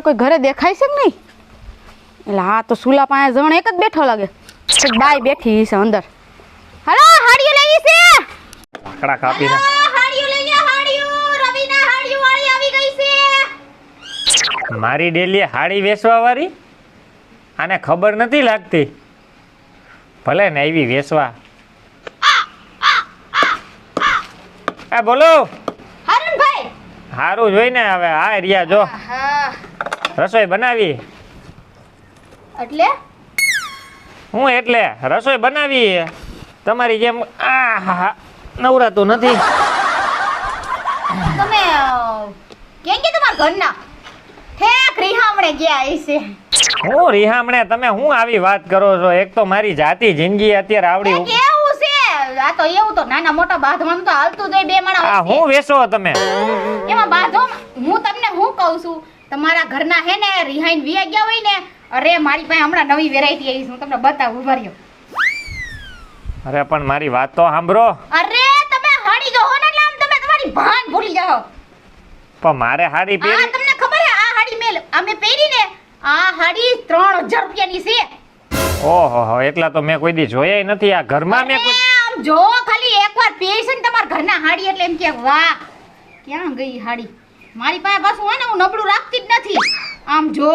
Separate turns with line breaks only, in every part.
ઓલા કોઈ ઘરે દેખાય છે કે નહીં? એટલે હા તો સુલા પાસે જણ એક જ બેઠો લાગે. બાય બાઈ બેઠી છે અંદર. હલો હાડીઓ લેવી છે?
લાકડા કાપીને
હાડીઓ લઈ લે હાડીઓ. રવિના હાડીઓ વાળી આવી ગઈ છે.
મારી ડેલી હાડી વેચવા વાળી આને ખબર નથી લાગતી. ભલે ને આવી વેચવા. એ બોલો. સારું જોઈને હવે આ એરિયા જો.
હા.
રસોઈ બનાવી.
એટલે?
હું એટલે? રસોઈ બનાવી. તમારી જેમ આ નવરાતું નથી.
તમે કેમ કે તમારા ઘરના? ઠેક રીહામણે ગયા છે
હું રિહામણે? તમે હું આવી વાત કરો છો? એક તો મારી જાતિ જિંદગી અત્યારે આવડી
કેવું છે? આ તો એવું તો નાના મોટા બાંધવાનું તો હાલતું જ હોય બે માણા
આ હું વેસો તમે?
એમાં બાંધો હું તમને હું કહું છું? તમારા ઘરના હે ને રિહાઈન વી ગયા હોય ને અરે મારી પાસે હમણાં નવી વેરાયટી આવી છે હું તમને બતાવું ઊભા રહ્યો.
અરે પણ મારી વાત તો સાંભળો.
અરે તમે હાડી જો ને એટલે આમ તમે તમારી ભાન ભૂલી જાઓ.
પણ મારે હાડી
આ તમને ખબર છે આ હાડી મેલ અમે પહેરી ને આ હાડી 3000 રૂપિયાની છે.
ઓહો હો એટલા તો મેં કોઈ દી જોયા નથી. આ ઘરમાં મેં કોઈ
આમ જો ખાલી એકવાર પહેરી છે ને તમારા ઘરના હાડી એટલે એમ કે વાહ ક્યાં ગઈ હાડી? મારી પાસે બસ હોય ને હું નબળું રાખતી જ નથી. આમ જો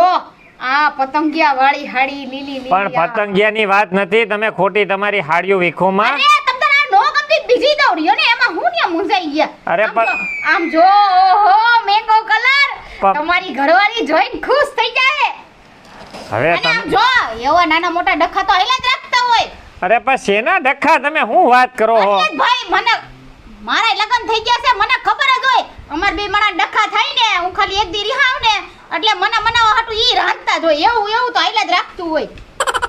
આ પતંગિયા વાળી હાડી લીલી લીલી
પણ
પતંગિયા
ની વાત નથી તમે ખોટી તમારી હાડીઓ વિખોમાં.
અરે તમ તારે નો ગમતી બીજી દઉં રહ્યો ને એમાં હું ને મૂંઝાઈ ગયા?
અરે પણ-
આમ જો ઓહો મેંગો કલર તમારી ઘરવાળી જોઈને ખુશ થઈ જાય
હવે
આમ જો એવા નાના મોટા ડખા તો હેલા જ રાખતા હોય.
અરે પણ શેના ડખા? તમે શું વાત કરો હો?
ભાઈ મને મારા લગ્ન થઈ ગયા છે મને ખબર જ હોય. અમાર બે માણા ડખા થાય ને હું ખાલી એક દી રિહાવ ને એટલે મને મનાવા હાટુ ઈ રાંધતા જ હોય. એવું એવું તો આઈલા જ રાખતું હોય.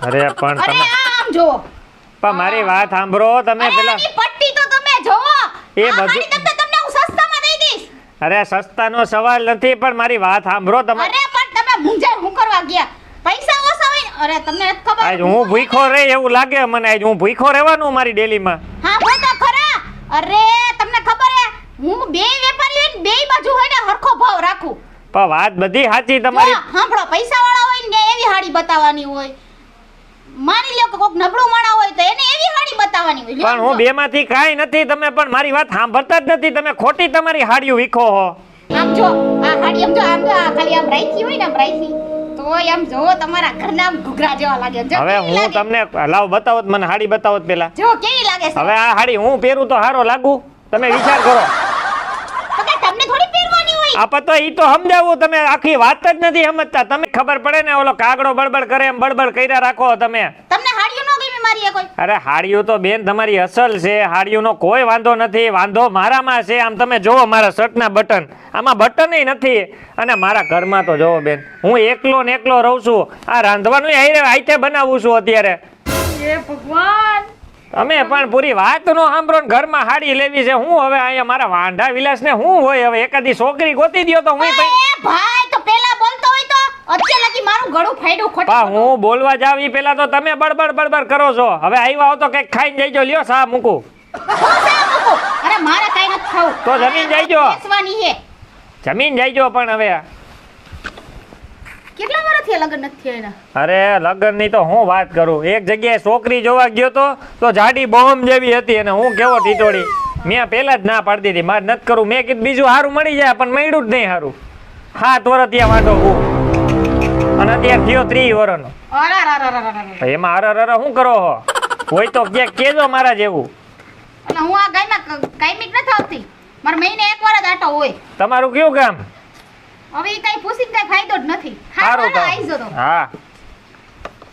અરે પણ
અરે આમ જો
પણ મારી વાત સાંભળો તમે પેલા
પટ્ટી તો તમે જોવો
એ બધું-
તમને તમને હું સસ્તામાં દઈ દઈશ.
અરે સસ્તાનો સવાલ નથી પણ મારી વાત સાંભળો તમે
અરે પણ તમે મુંજે હું કરવા ગયા? પૈસા ઓછા હોય અરે તમને નથી ખબર?
આજ હું ભૂખો રહે એવું લાગે મને આજ હું ભૂખો રહેવાનું મારી ડેલીમાં.
હા બોલ તો ખરા. અરે તમને ખબર હે હું બે વેપારી હોય ને બે બાજુ હોય ને હરખો ભાવ રાખું.
પણ વાત બધી સાચી તમારી.
સાંભળો પૈસા વાળા હોય ને એવી હાડી બતાવવાની હોય. માની લ્યો કે કોક નબળું માણા હોય તો એને એવી હાડી બતાવવાની હોય.
પણ હું બેમાંથી કાઈ નથી તમે પણ મારી વાત સાંભળતા જ નથી. તમે ખોટી તમારી હાડીઓ વિખો હો.
આમ જો આ હાડી આમ જો આમ આ ખાલી આમ રાઈથી હોય ને આમ તોય આમ જો તમારા ઘરના ઘૂઘરા જેવા લાગે. જો
હવે હું તમને લાવ બતાવો મને હાડી બતાવો પેલા.
જો કેવી લાગે
હવે આ હાડી હું પહેરું તો હારો લાગુ? તમે વિચાર કરો
તો કે તમને થોડી પહેરવાની હોય
આપા તો ઈ તો સમજાવું તમે આખી વાત જ નથી સમજતા. તમે ખબર પડે ને ઓલો કાગડો બળબડ કરે એમ બળબડ કર્યા રાખો તમે.
તમને હાડીઓ ન ગમી મારી કોઈ?
અરે હાડીઓ તો બેન તમારી અસલ છે. હાડીઓનો કોઈ વાંધો નથી. વાંધો મારામાં છે. આમ તમે જોવો મારા શર્ટના બટન. આમાં બટન નથી. અને મારા ઘરમાં તો જોવો બેન હું એકલો ને એકલો રહું છું. આ રાંધવાનું હાઈરે હાઈતે બનાવું છું અત્યારે.
એ ભગવાન!
તમે પણ પૂરી વાત નો સાંભળો ને ઘરમાં હાડી લેવી છે. હું હવે અહીંયા મારા વાંઢા વિલાસ ને હું હોય? હવે એકાદી છોકરી ગોતી દ્યો તો હું
ભાઈ તો પેલા બોલતો હોય તો. અત્યારે લગી મારું ગળું ફાડ્યું
પા હું બોલવા જાવ ઈ પેલા તો તમે બળબડ બળબડ કરો છો. હવે આવ્યા હો તો કંઈક ખાઈને જઈજો. લ્યો સા મૂકું.
હું શા મૂકું? અરે મારે કાંઈ નથી ખાવું.
તો જમીન
જઈજો.
જમીન જઈજો પણ હવે.
કેટલા વર્ષથી લગ્ન નથી થયા
અરે લગ્નની તો હું વાત કરું. એક જગ્યાએ છોકરી જોવા ગયો તો તો જાડી બોમ્બ જેવી હતી અને હું કેવો ટીટોડી મેં પહેલા જ ના પાડી દીધી. મારે નથી કરું મેં કીધું બીજું સારું મળી જાય પણ મળ્યું જ નહીં સારું હા વર્ષ ત્યાં વાંધો હું અને અત્યારે થયો ત્રી વર્ષનો
એમાં અરે અરે
શું કરો હો હોય તો ક્યાંક કેજો મારા જેવું
અને હું આ ગાયમાં કાયમિક નથી આવતી મારે મહિને એક વાર જ આટો હોય
તમારું કયું કામ
હવે એ કાંઈ પૂછીને કાંઈ ફાયદો
સારું
હારું
હા.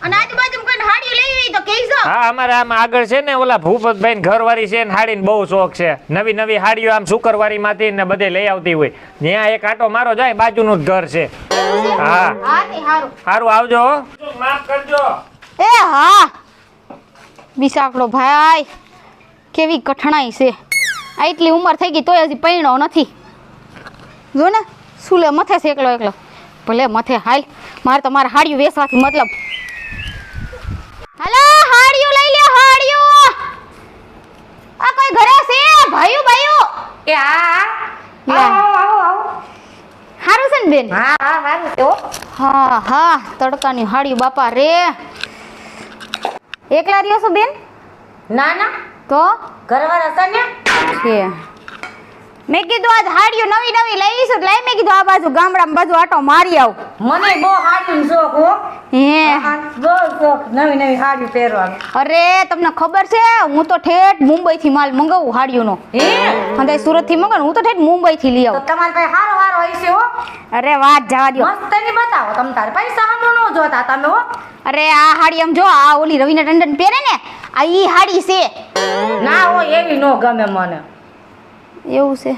અને આજુબાજુ કોઈ હાડી લેવી હોય તો કહેજો.
હા અમારે આમ આગળ છે ને ઓલા ભૂપતભાઈ ઘરવાળી છે ને હાડીને બહુ શોખ છે. નવી નવી હાડીઓ આમ શુક્રવારીમાંથી ને બધે લઈ આવતી હોય. ત્યાં એક આટો મારો જાય બાજુનું જ ઘર છે. હા. સારું આવજો હો. માફ કરજો.
એ હા. બિસાકડો ભાઈ કેવી કઠણાઈ છે. આટલી ઉંમર થઈ ગઈ તોય હજી પૈણો નથી. જો ને સુલે મથે છે એકલો એકલો? ભલે મથે હાલ. મારે તો મારે હાડિયું વેસવાથી મતલબ. હાલો હાડિયું લઈ લ્યો હાડિયું. આ કોઈ ઘરે છે? ભાઈઓ ભાઈઓ.
એ આ આવો આવો આવો
હારું છે ને બેન?
હા હા હારું છે હા.
હા તડકાની હાડી બાપા રે. એકલા રહ્યો છો બેન?
ના ના.
તો?
ઘરવાળા હતા ને?
છે. મેં કીધું આજ હાડીઓ નવી નવી લઈશું એટલે મેં કીધું આ બાજુ ગામડામાં બાજુ આટો મારી આવું.
મને બહુ હાડીનો શોખ હો.
હે.
બહુ શોખ નવી નવી હાડી પહેરવાનો.
અરે તમને ખબર છે? હું તો ઠેઠ મુંબઈ થી માલ મંગાવું હાડીઓનો.
હે?
અને સુરતથી મંગાવું હું તો ઠેઠ મુંબઈ થી લઈ
તો
આવું.
તમારી પાસે હારો હારો હશે હો.
અરે વાત જવા
દો મસ્તની બતાવો તમ તારે પૈસા હમો ન જોતા તમે હો.
અરે આ હાડી આમ જો આ ઓલી રવિના ટંડન પહેરે ને આ ઈ હાડી છે.
ના હો એવી નો ગમે મને.
એવું છે.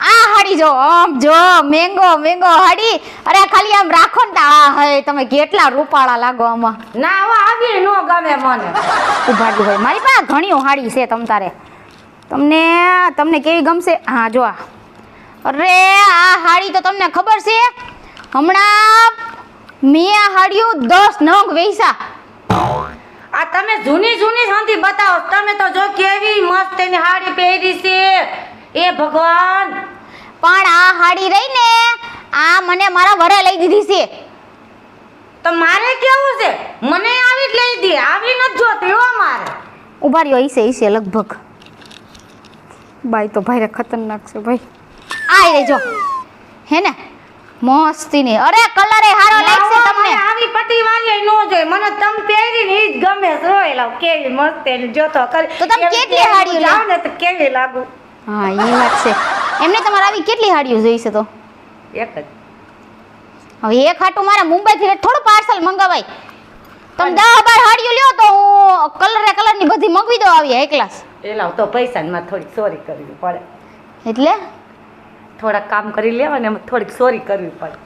આ હાડી જો આમ જો મેંગો મેંગો હાડી. અરે ખાલી આમ રાખો ને તો આ હે તમે કેટલા રૂપાળા લાગો આમાં.
ના હો આવી નો ગમે મને.
ઊભા ભાઈ મારી પાસે ઘણી હાડી છે તમ તારે. તમને તમને કેવી ગમશે? હા જો અરે આ હાડી તો તમને ખબર છે. હમણાં મેં આ હાડીઓ દસ નંગ વેચા
આ તમે જૂની જૂની સાંધી બતાવો. તમે તો જો કેવી મસ્ત એની હાડી પહેરી છે. એ ભગવાન!
પણ આ હાડી રહી ને આ મને મારા વરે લઈ દીધી છે.
તો મારે કેવું છે? મને આવી જ લઈ દી આવી નથી જોતી હો મારે.
ઊભા રહ્યો ઈસે ઈસે લગભગ. બાઈ તો ભાઈ ખતરનાક છે ભાઈ. આય રે જો. હે ને? મસ્તીની. અરે કલર એ હારો લાગશે
ના
તમને.
આવી પટી વાળી નો જોઈ. મને તમ પહેરીને ઈ જ ગમે છે. રોય લાવ કેવી મસ્ત એની જોતો કરી.
તો તમે કેટલી હાડી
લાવ? ને તો કેવી લાગુ?
હા એ વાત છે. એમને તમારે આવી કેટલી હાડીઓ જોઈશે તો?
એક જ.
હવે એક હાટું મારે મુંબઈથી થોડું પાર્સલ મંગાવાય. તમે દસ બાર હાડીઓ લ્યો તો હું કલરે કલરની બધી મંગવી દો આવી એક ક્લાસ
એ તો પૈસાની માં થોડીક ચોરી કરવી પડે.
એટલે?
થોડાક કામ કરી લેવા ને થોડીક ચોરી કરવી પડે.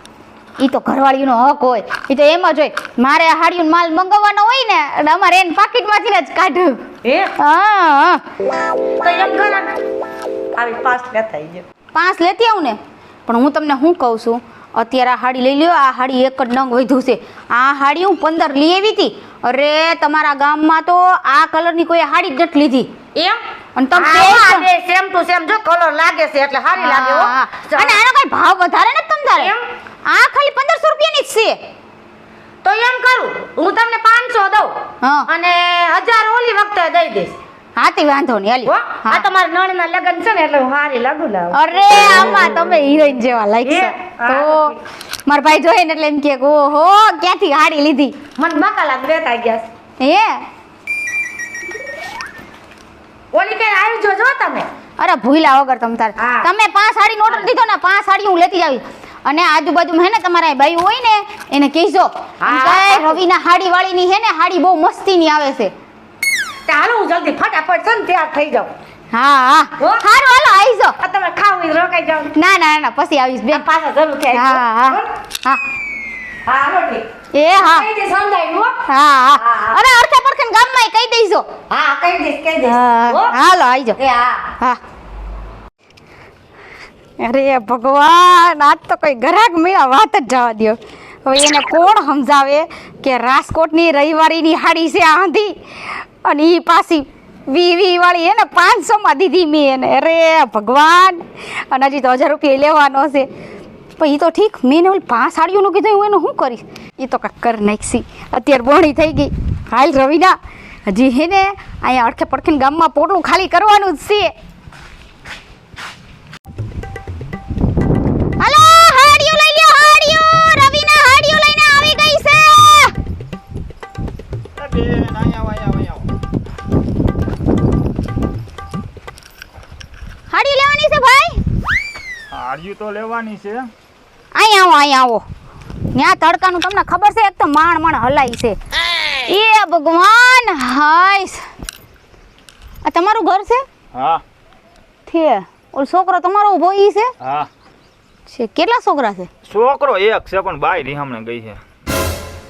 એ તો ઘરવાળીનો હક હોય. એ તો એમ જ હોય. મારે હાડીઓ માલ મંગાવવાનો હોય ને અને અમારે એને પાકીટમાંથી જ કાઢ્યું
હે?
હા.
તો એમ આવી પાસ ન થઈ જાય
પાંચ લેતી આવું ને? પણ હું તમને શું કહું છું? અત્યારે આ હાડી લઈ લ્યો આ હાડી એક જ નંગ વધ્યું છે. આ હાડી હું પંદર લઈ આવી હતી. અરે તમારા ગામમાં તો આ કલરની કોઈ હાડી જ નથી લીધી.
એમ?
અને તમે
સેમ ટુ સેમ જો કલર લાગે છે એટલે સારી લાગે હો.
અને આનો કઈ ભાવ વધારે નથી તમારે
એમ?
આ ખાલી પંદરસો રૂપિયાની જ છે.
તો એમ કરું. હું તમને પાંચસો દઉં.
હા.
અને હજાર ઓલી વખતે દઈ દઈશ.
હા તે વાંધો નહીં
હો
હાલી
આ તમારા નણના લગ્ન છે ને એટલે હું હારી લાગુ લાવ.
અરે આમાં તમે હિરોઈન જેવા લાગશો તો મારા ભાઈ જોઈએ ને એટલે એમ કે ઓહો ક્યાંથી હાડી લીધી?
મને બકા લાગ દેતા ગયા
હે?
ઓલી કે આવી જોજો તમે.
અરે ભૂલા વગર તમ તાર. તમે પાંચ સાડી ઓર્ડર દીધો ને પાંચ સાડી હું લેતી આવી. અને આજુબાજુમાં હે ને તમારા ભાઈ હોય ને એને કહેજો. રવિના હાડી વાળીની હે ને હાડી બહુ મસ્તીની આવે છે.
હાલો હું જલ્દી ફટાફટ છે ને તૈયાર થઈ જાઉં.
હા હા.
હો.
હાલો આવીજો
આ તમે ખાવું રોકાઈ જાઓ.
ના ના ના પછી આવીશ બેન.
પાછા જરૂરથી
હા હા. હા
હા. હાલો
એ હા.
કઈ દઈશ સમજાય હો?
હા હા.
હા, હા.
અરે અડધા પડખે ગામમાં કહી દઈજો
હા કઈ દઈશ કઈ દઈશ.
હા,
હો?
હાલો
એ હા.
હા. અરે ભગવાન આજ તો કોઈ ગ્રાહક મેળા વાત જ જવા દો હવે એને કોણ સમજાવે કે રાજકોટની રવિવારીની હાડી છે આંધી? અને એ પાછી વી વી વાળી એને પાંચસોમાં દીધી મેં એને. અરે ભગવાન! અને હજી તો હજાર રૂપિયા લેવાનો છે. પણ એ તો ઠીક, મેં એને ઓલી પાંચ સાડીઓનું કીધું, હું એનું શું કરીશ? એ તો કાંક કરી નાખશી. અત્યારે બોણી થઈ ગઈ. હાલ રવિના. હજી હે ને, અહીંયા અડખે પડખે ગામમાં પોટલું ખાલી કરવાનું જ છે. આવી ગઈ છે.
હાડિયું તો લેવાની છે.
અહીંયા આવો અહીંયા આવો. ત્યાં તડકાનું તમને ખબર છે? એક તો માણ માણ હલાય છે. એ! ભગવાન હાય. આ તમારું ઘર છે?
હા.
થે ઓલ છોકરો તમારો ઊભો ઈ છે?
હા.
છે. કેટલા છોકરા છે?
છોકરો એક છે પણ બાય રીહામણે ગઈ છે.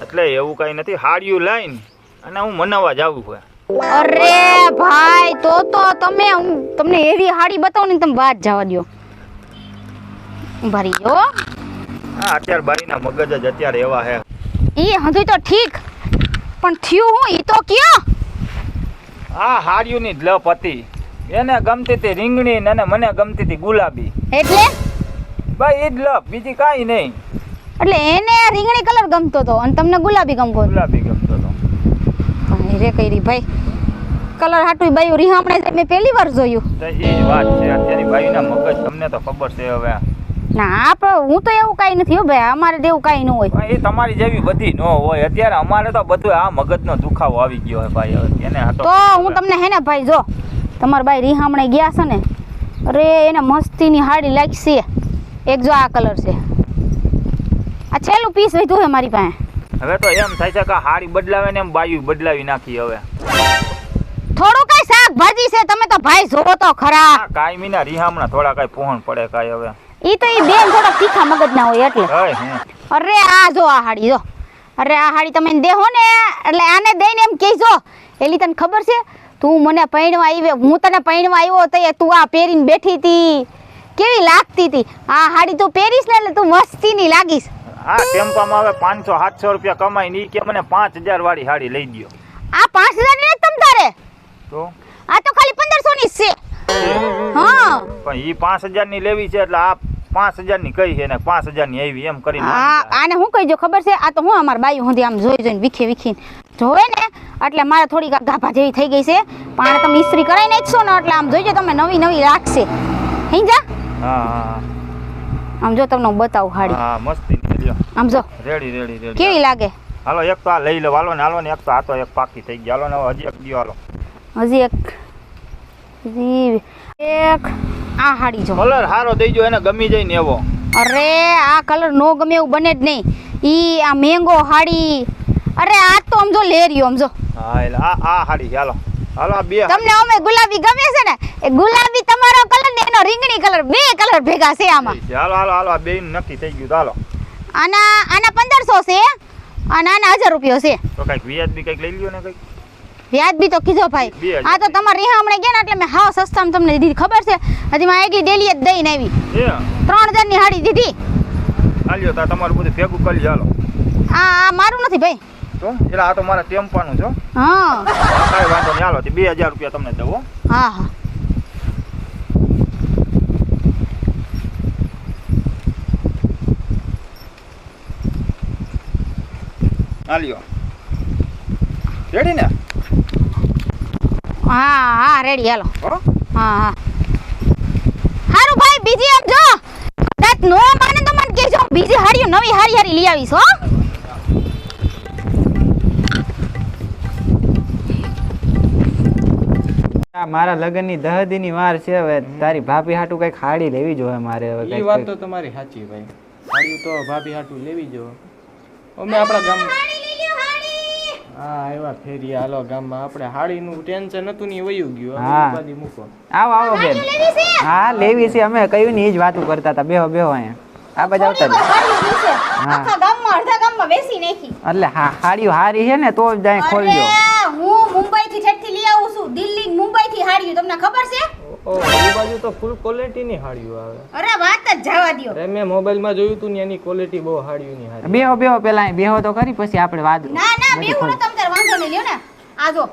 એટલે એવું કઈ નથી. હાડિયું લઈને અને હું મનાવવા જાવું છે
અરે ભાઈ તો તો તમે હું તમને એવી હાડી બતાવું ને તમે વાત જવા દો ભરી જો
હા અત્યારે બારીના મગજ જ અત્યારે એવા હે
ઈ હજુ તો ઠીક પણ થયું હું ઈ તો કયો?
આ હાર્યું જ લપ હતી. એને ગમતી હતી રીંગણી ને અને મને ગમતી હતી ગુલાબી.
એટલે?
ભાઈ એ જ લપ બીજી કાંઈ નહીં.
એટલે એને રીંગણી કલર ગમતો હતો અને તમને ગુલાબી ગમતો
ગુલાબી ગમતો હતો.
રે કઈ ભાઈ. કલર હાટું બાયું રીહામણે મેં પહેલી વાર જોયું.
તો એ જ વાત છે અત્યારે ભાઈના મગજ તમને તો ખબર છે હવે.
ના પણ હું તો એવું કાંઈ નથી હો ભાઈ અમારે તો એવું કાંઈ ન હોય.
એ તમારી જેવી બધી ન હોય. અત્યારે અમારે તો બધું આ મગજનો દુખાવો આવી ગયો હોય ભાઈ. હવે એને
તો હું તમને હે ને ભાઈ જો તમારા ભાઈ રીહામણે ગયા છે ને અરે એને મસ્તીની હાડી લાગશે એક જો આ કલર છે. આ છેલ્લું પીસ વધ્યું છે મારી પાસે.
હવે તો એમ થાય છે કે હાડી બદલાવે ને એમ બાયું બદલાવી નાખી હવે.
થોડું કઈ શાકભાજી છે તમે તો ભાઈ જોવો તો ખરા.
કાઈ મીના રીહામણા થોડા કાંઈ પોહણ પડે કાંઈ હવે.
ઈ તો ઈ બેન થોડા તીખા મગજ ના હોય એટલે અરે આ જો આ હાડી જો. અરે આ હાડી તમે દેહો ને એટલે આને દઈને એમ કહેજો. એલી તને ખબર છે? તું મને પૈણવા આવી હું તને પૈણવા આવ્યો તો તું આ પહેરીને બેઠી હતી કેવી લાગતી હતી આ હાડી તું પહેરીશ ને એટલે તું મસ્તીની લાગીશ.
આ ટેમ્પામાં હવે પાંચસો સાતસો રૂપિયા કમાઈ ની કે મને પાંચ હજાર વાળી હાડી લઈ ગયો
આ પાંચ હજારની તમ તારે?
તો?
આ તો ખાલી પંદરસો ની છે. હા.
પણ ઈ પાંચ હજારની લેવી છે એટલે આ પાંચ હજારની કઈ છે ને? પાંચ હજારની આવી એમ કરીને
આ આને હું કહીજો ખબર છે? આ તો હું અમાર બાયું સુધી આમ જોઈ જોઈને વિખી વિખીને. જોવે ને? એટલે મારે થોડીક ગાભા જેવી થઈ ગઈ છે. પણ આને તમે ઇસ્ત્રી કરાવી નાખશો ને એટલે આમ જોઈજો તમે નવી નવી રાખશે. હિંજા
હા
આમ જો તમને બતાવું હાડી.
હા મસ્તી લ્યો.
આમ જો.
Ready ready ready.
કેવી લાગે?
હાલો એક તો આ લઈ લો હાલો ને હાલો ને એક તો આ તો એક પાકી થઈ ગઈ. હાલો ને હજી એક દિયો હાલો.
હજી એક એક આ હાડી જો.
કલર હારો દઈજો એને ગમી જાય ને એવો.
અરે આ કલર નો ગમે એવું બને જ નહીં. ઈ આ મેંગો હાડી અરે આ તો આમ જો લેરિયો આમ જો.
હા એટલે આ આ હાડી છે, હાલો આ બે
તમને અમે ગુલાબી ગમે છે ને એ ગુલાબી તમારો કલર ને એનો રીંગણી કલર બે કલર ભેગા છે આમાં.
ચાલો હાલો હાલો આ બે નક્કી થઈ ગયું ચાલો
આના આના પંદરસો છે. અને આના હજાર રૂપિયો છે.
તો કંઈક વ્યાજ બી કંઈક લઈ લ્યો ને કંઈક.
વ્યાજ બી તો કીધો ભાઈ. આ તો તમારે રીહા હમણાં ગયા ને એટલે મેં હાવ સસ્તામાં તમને દીધી. ખબર છે? હજી માં આગલી ડેલી જ દઈને આવી.
ત્રણ
ત્રણ હજારની હાડી દીધી.
હાલ્યો તા તમારું બધું ભેગું કરી હાલો.
આ મારું નથી ભાઈ.
તો? એટલે આ તો મારા ટેમ્પાનું છે હો. કાઈ વાંધો નહીં. હાલો હજાર રૂપિયા તમને દઉં હા.
હા
હાલ્યો રેડી ને?
હા હા રેડી હાલો.
હો.
હા હારું ભાઈ બીજી આમ જો. કદાચ નો માને તો મને કહેજો. બીજી હાડીઓ નવી હારી હારી લઈ આવીશ હો.
મારા લગ્નની દહ દીની વાર છે હવે. તારી ભાભી હાટું કઈ હાડી લેવી જોઈએ મારે હવે
એ. વાત તો તમારી સાચી ભાઈ. તો ભાભી હાટું લેવી જો. અમે આપણા ગામ હા આવ્યા ફેરી. હાલો ગામમાં આપણે હાડીનું ટેન્શન હતું ને વયું ગયું.
હા.
મૂકો.
આવો આવો બેન. હા લેવી છે. અમે કહ્યું ને એ જ વાતું કરતા હતા. બેહો બેહો અહીંયા. આ બાજુ આવતા
આખા ગામમાં અડધા ગામમાં બેસી નાખી.
એટલે હા હાડીઓ હારી છે ને તો જ જાય ખોલજો.
હું મુંબઈ થી છેટથી લઈ આવું છું. દિલ્હી મુંબઈ થી હાડીઓ તમને ખબર છે?
ઓ એ બાજુ તો ફૂલ ક્વોલિટીની હાડીઓ આવે.
અરે વાત જ જવા દ્યો.
અરે મેં મોબાઈલમાં જોયું તું ને એની ક્વોલિટી બહુ હાડીઓની હારી
બેહો બેહો પેલા બેહો તો કરી પછી આપણે વાત
ના ના બેહો ન તમ વાંધો નહીં લ્યો ને. આ જો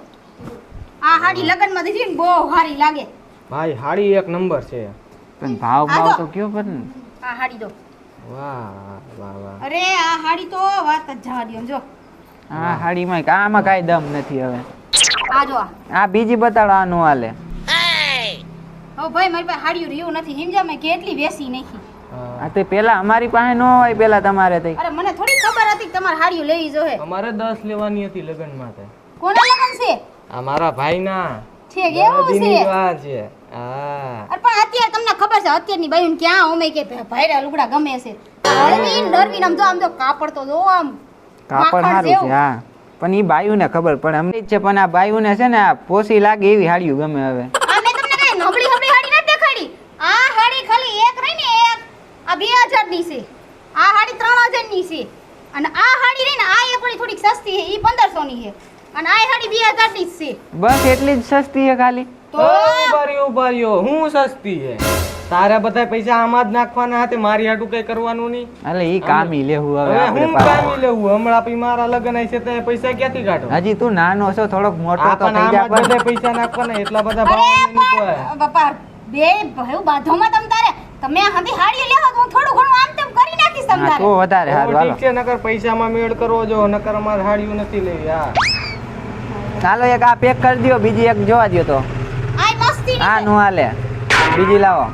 આ હાડી લગનમાં દીધી ને બહુ સારી લાગે.
ભાઈ હાડી એક નંબર છે.
પણ ભાવ ભાવ
તો.
કયો પણ.
આ હાડી દો.
વાહ વાહ વાહ.
અરે આ હાડી તો વાત જ જવા દ્યો જો.
આ હાડીમાં આમાં કાંઈ દમ નથી હવે.
આ જો આ.
આ બીજી બતાડો આ નો હાલે.
હો ભાઈ મારી પાસે હાડિયું રહ્યું નથી. સમજા મેં કેટલી વેસી નાખી.
આ તે પેલા અમારી પાસે ન હોય પેલા તમારે થઈ
અરે મને થોડી ખબર હતી કે તમારે હાડિયું લેવી જોઈએ
અમારે 10 લેવાની હતી લગ્ન માટે
કોના લગન છે?
આ મારા ભાઈના.
છે કેવું છે?
વાત છે. હા.
અરે પણ અત્યારે તમને ખબર છે અત્યારની બાયું ક્યાં અમે કે ભાઈરા લુગડા ગમે છે. હળવી ને ડરવી આમ જો આમ જો કાપડ તો જો આમ
કાપડ સારું છે હા. પણ એ બાયુને ખબર પણ અમને જ છે પણ આ બાયુને છે ને આ પોસી લાગે એવી હાડિયું ગમે હવે
આ મેં તમને કઈ નબળી નબળી હાડી નથી દેખાડી આ હાડી ખાલી એક રહી ને એક આ બે હજારની છે. આ હાડી ત્રણ હજારની છે. અને આ હાડી રહી ને આ એક વળી થોડીક સસ્તી છે એ પંદરસો ની છે. અને આ હાડી બે હજારની જ છે.
બસ એટલી જ સસ્તી છે ખાલી.
તો?
ઉભાર્યો ઉભાર્યો હું સસ્તી હે તારે બધા પૈસા આમાં જ નાખવાના હતા મારી હાટું કઈ કરવાનું નહીં?
એટલે ઈ કામી લેવું હવે
હવે હું. કામી લેવું? હમણાં પછી મારા લગ્ન આવી છે તો પૈસા ક્યાંથી કાઢો?
હજી તું નાનો છો થોડોક મોટો તો થઈ જા
બધા પૈસા નાખવાના એટલા બધા ભાવ નહીં કોઈ
બાપા બે ભાઈ બાધોમાં તમ તારે તમે હાથી હાડી લેવા તો હું થોડું ઘણું આમ તેમ કરી નાખી
હા તો વધારે સારું હાલો.
ઠીક છે નકર પૈસામાં મેળ કરવો જો નકર અમારે હાડિયું નથી લેવી હા.
ચાલો એક આ પેક કરી દયો બીજી એક જોવા દયો તો.
આય મસ્તી
હા નો હાલે. બીજી લાવો.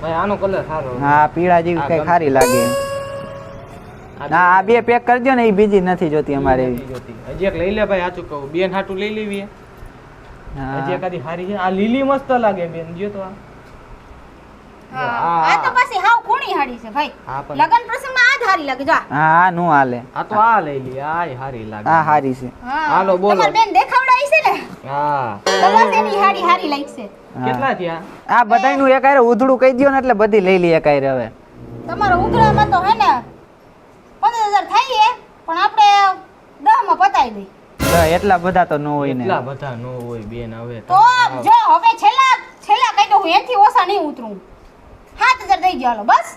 ભાઈ આનો કલર સારો.
હા પીળા જેવી કઈ ખારી લાગે. ના આ બે પેક કરી દો ને એ બીજી નથી જોતી અમારે એવી
જોતી. હજી એક લઈ લે ભાઈ સાચું કહું બેન હાટું લઈ લેવી હે. હજી. એકાદી હારી છે. આ લીલી મસ્ત લાગે બેન જો તો આ.
આ તો પાછી હાવ કુણી હાડી છે ભાઈ.
હા પણ
લગન પ્રસંગમાં આ જ હારી લાગે જો
હા નું હાલે.
આ તો આ લઈ લી આય હારી લાગે.
આ હારી છે.
હાલો, બોલો.
તમાર બેન દેખાવડાઈ છે ને?
હા.
તો બસ એની હાડી હારી લાગશે
હા.
કેટલા થયા?
આ બધાયનું એક આરે ઉધડું કહી દો ને એટલે બધી લઈ લી એક આરે હવે.
તમારો ઉઘરામાં તો હે ને પંદર હજાર થાય પણ આપણે 10 માં પતાઈ
દઈ એટલા બધા તો નો હોય ને.
એટલા બધા નો હોય બેન હવે
તો જો હવે છેલ્લા છેલ્લા કઈ દઉં એથી ઓછા નહીં ઉતરું. સાત હજાર ગયો હાલો બસ.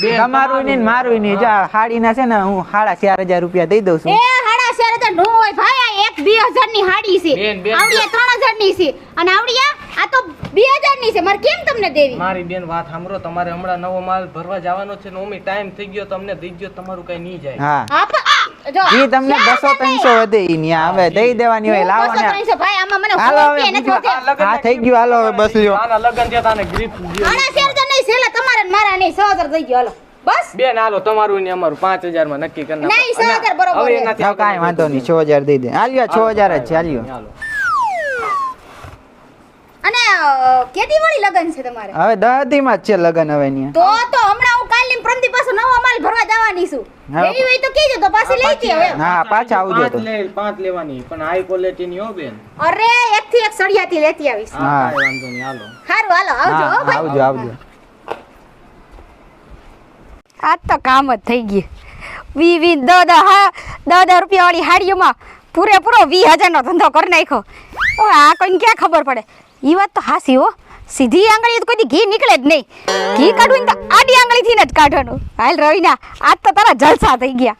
તમારું નહીં મારું નહીં. જો હાડીના છે ને હું સાડા ચાર હજાર રૂપિયા દઈ દઉં
એ
છું
ચાર હજાર નો હોય ભાઈ આ એક બે હજારની હાડી છે.
બેન, બેન,
ત્રણ હજારની છે. અને આવડિયા આ તો બે ની છે. મારે કેમ તમને દેવી?
મારી બેન વાત સાંભળો. તમારે હમણાં નવો માલ ભરવા જવાનો છે ને ઓમી ટાઈમ થઈ ગયો તમને દઈ ગયો તમારું કઈ નહીં જાય.
હા.
હા જો
ઈ તમને બસો ત્રણસો વધે ઈ હવે દઈ દેવાની હોય લાવો ને
ભાઈ આમાં મને
હાલો હવે થઈ ગયું. હાલો હવે બસ લ્યો.
લગન તાને ગ્રીપ
હજાર નહીં છેલ્લા તમારા ને મારા નહીં હજાર દઈ ગયો હાલો. બસ?
બેન હાલો તમારું ને અમારું પાંચ હજારમાં નક્કી કરી.
નહીં, હજાર બરોબર
હવે
કાંઈ વાંધો નહીં છ હજાર દઈ દે. હાલ્યો છ હજાર જ છે હાલ્યો.
અને કેદી વાળી લગન છે તમારે?
હવે દહતી માં જ છે લગન હવે ન્યા.
તો તો હમણાં હું કાલની પ્રમદી પાસે નવો માલ ભરવા જવાની છું. એવી હોય તો કહેજો તો પાછી લઈ જઈએ હવે.
હા પાછા આવજો
પાંચ લે પાંચ લેવાની પણ હાઈ ક્વોલિટી ની હો બેન.
અરે એક થી એક સળિયાથી લેતી આવીશ.
હા. વાંધો નહીં હાલો.
સારું હાલો આવજો
હો
ભાઈ.
આવજો આવજો.
આજ તો કામ જ થઈ ગયું. વી વી દસ દસ હા દસ રૂપિયાવાળી હાડીઓમાં પૂરેપૂરો વીસ હજારનો ધંધો કરી નાખ્યો. ઓ, આ કોઈને ક્યાં ખબર પડે? એ વાત તો હાસી હો. સીધી આંગળી તો કોઈ ઘી નીકળે જ નહીં. ઘી કાઢવું તો આડી આંગળીથી ને જ કાઢવાનું. હાલ રવિના, આજ તો તારા જલસા થઈ ગયા.